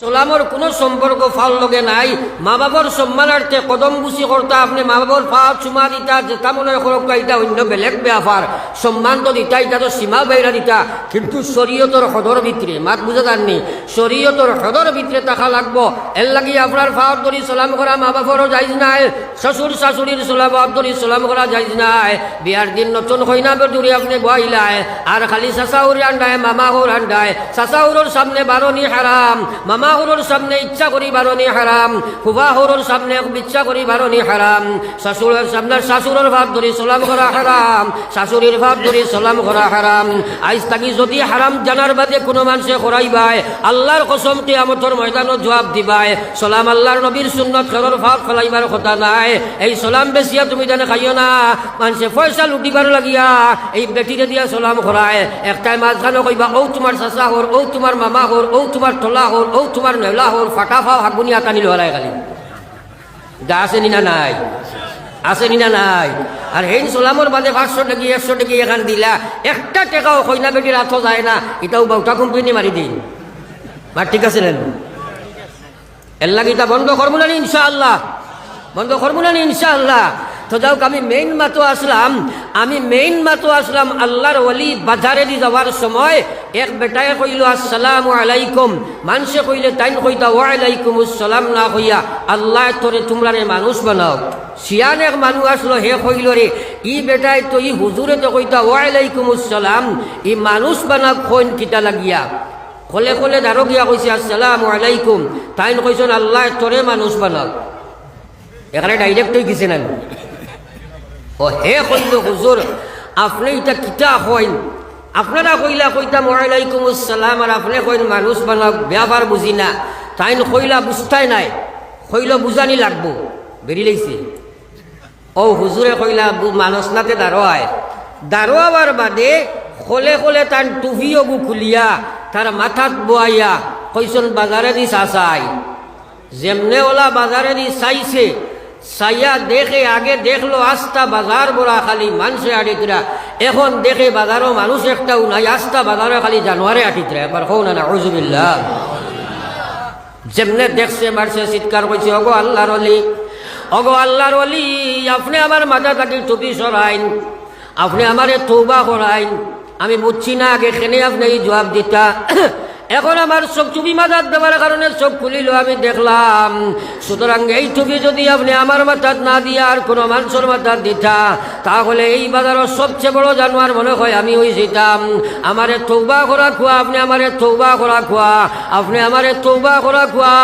সোলামর কোনো সম্পর্ক ফাল লগে নাই। মা বাবার সম্মানার্থে কদম বুসি করতা আপনি মা বাবার পা চুমা দিতা যেটা মনে করক এটা অন্য বেলেগ ব্যাপার সম্মান তো দিতা এটা তো সীমা বাইরা দিতা। কিন্তু শরীয়তর সদর ভিতরে মাত বুঝা জাননি শরীয়তর সদর ভিতরে থাকা লাগবো। এর লাগি আপনার ফাওয়ার ধরি সালাম করা মা বাবারও যাইজ নাই। শ্বশুর শাশুড়ির সোলাম ধরি সালাম করা যাইজ নাই। বিয়ার দিন নতুন হইনা বেদুরি আপনি বইলায় আর খালি চাচাউরি আন্ডায় মামা হুর আন্ডায় চাচাউরর সামনে বারণি হারাম মামা হুরর সামনে ইচ্ছা করি বারণি হারাম ফুবা হুরর সামনে ইচ্ছা করি বারণি হারাম। শাশুড়ের সামনে শাশুড়ের ভাত ধরি সালাম করা হারাম, শাশুড়ির ভাত ধরি সালাম করা হারাম। আইজ তাকি যদি হারাম জানার বাদে কোনো মানুষে করাইবায় আল্লাহর কসম কিয়ামতর ময়দানত জবাব দিবায়। সালাম আল্লাহর নবীর সুন্নত খেরর ভাত ফেলাইবার কথা নাই। এই সালাম বেশিয়া তুমি জানে খাইও না। মানুষে পয়সা লুটিবার লাগিয়া এই বেটিরে দিয়া সালাম করায়। একটাই মাঝখানে কইবা ও তোমার চাচা হর ও তোমার মামা হর ও তোমার তোলা হর ও তোমার নেওলা হর ফাটা ফাও হাগুনি আটানি লড়াই খালি গা আছে নিনা নাই, আছে নিনা নাই। আর হেন সোলামর বাদে পাঁচশো টাকি, একশো টাকি এখান দিলা, একটা টেকাও কইনা বেটির হাত যায় না, এটাও বাউটা কোম্পানি মারি দিন। মার ঠিক আছে নেন এর লাগে বন্ধ করব না নি ইনশাআল্লাহ। বন্ধ করব না নি ইনশাআল্লাহ। তো আমি মেইন মাতো আসলাম। আমি মেইন মাতো আসলাম আল্লাহর ওলি বাজারে দি যাওয়ার সময়। এক বেটায় কইল, আসসালাম আলাইকুম। মানুষে কইলে, তাইন কইতা ওয়ালাইকুম আসসালাম না কইয়া, আল্লাহ তোরে তোমরা মানুষ বানাও। সিয়ান এক মানুষ আসলো, হে কইল রে, ই বেটায় তো ই হুজুরে তো কইতা ওয়ালাইকুম আসসালাম ই মানুষ বানাও কইন কিতা লাগিয়া। কলে কলে দারো গিয়া কইছে, আসসালাম আলাইকুম। তাইন কইছেন, আল্লাহ তোরে মানুষ বানাও। এখানে ডাইরেক্ট হয়ে গেছে না ও হে কইল হুজুর, আপনি এটা কিতা কইন আপনারা কইলা কইতাম, ওয়ালাইকুম আসসালাম আর আপনি কইন, মানুষ বানাও ব্যাপার বুঝি না। তাইন কইলা বুঝতাই নাই। কইল বুঝানি লাগবো। বেরি লাইছে। ও হুজুরে কইলা মানুষ নাতে দাঁড়োয়ায় দাঁড়োয়াবার বাদে খোলে খোলে তার গু খুলিয়া, তার মাথাত বোয়াইয়া, কইসন বাজারে দি চাচাই। যেমনে ওলা বাজারে দি চাইছে চাইয়া দেখে আগে দেখল আস্তা বাজার বড়া খালি মানুষে আটিতরা। এখন দেখে বাজারও মানুষ একটাও নাই, আস্তা বাজারে খালি জানোয়ারে আটিতরা। এবার হও না না যেমনে দেখছে, মারছে, চিৎকার করছে অগো আল্লাহর অলি অগো আল্লাহর অলি আপনি আমার মাথা থাকি টুপি সরাইন, আপনি আমারে তৌবা করাইন। আমি বুঝছি না আগে কেনে আপনি জবাব দিতা। এখন আমার চোখ টুপি মাথার দেওয়ার কারণে চোখ খুলিল, আমি দেখলাম, সুতরাং এই টুপি যদি আপনি আমার মাথার না দিয়ে আর কোনো মানুষের মাথার দিতা, তাহলে এই বাজারের সবচেয়ে বড় জানোয়ার মনে হয় আমি ওই যেতাম। আমারে থৌবা করা খোয়া, আপনি আমারে থৌবা করা খোয়া, আপনি আমারে থৌবা করা খোয়া।